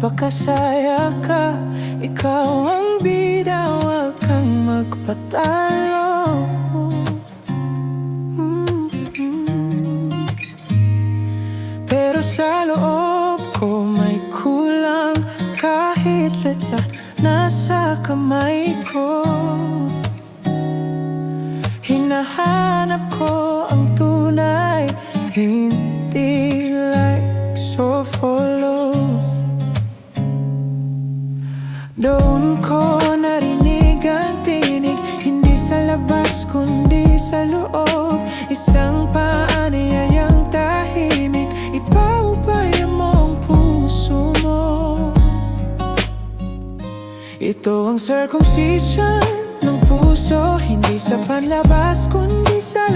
Napakasaya ka, ikaw ang bida Huwag kang magpatalo mm. Pero sa loob ko may kulang Kahit lila nasa kamay ko Hinahanap ko ang tunay Hindi Doon ko narinig ang tinig Hindi sa labas kundi sa loob. Isang paanayayang tahimik Ipaubaya mo ang puso mo? Ito ang circumcision ng puso Hindi sa panlabas kundi sa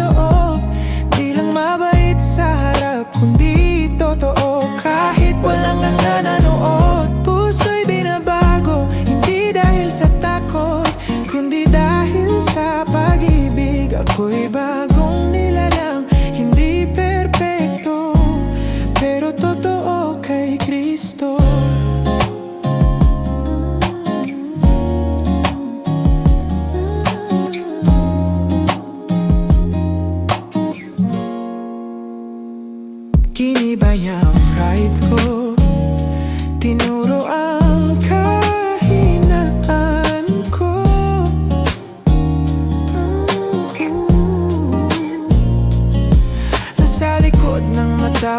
Ako'y nilalang Hindi perpekto Pero totoo kay Kristo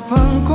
พังค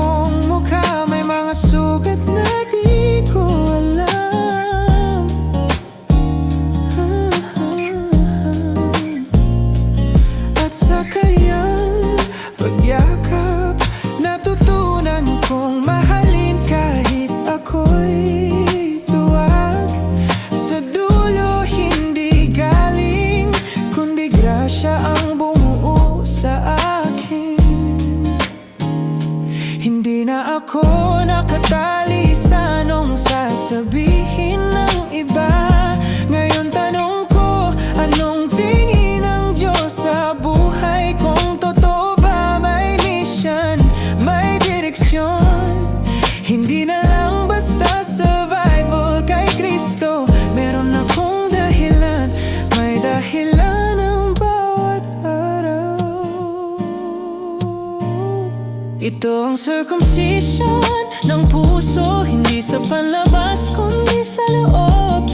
Na ako nakatali sa anong sasabihin ng iba. Ngayon tanong ko, anong tingin ng Diyos sa buhay? Kong totoo ba may mission, may direksyon? Hindi na ito ang circumcision ng puso Hindi sa panlabas kundi sa loob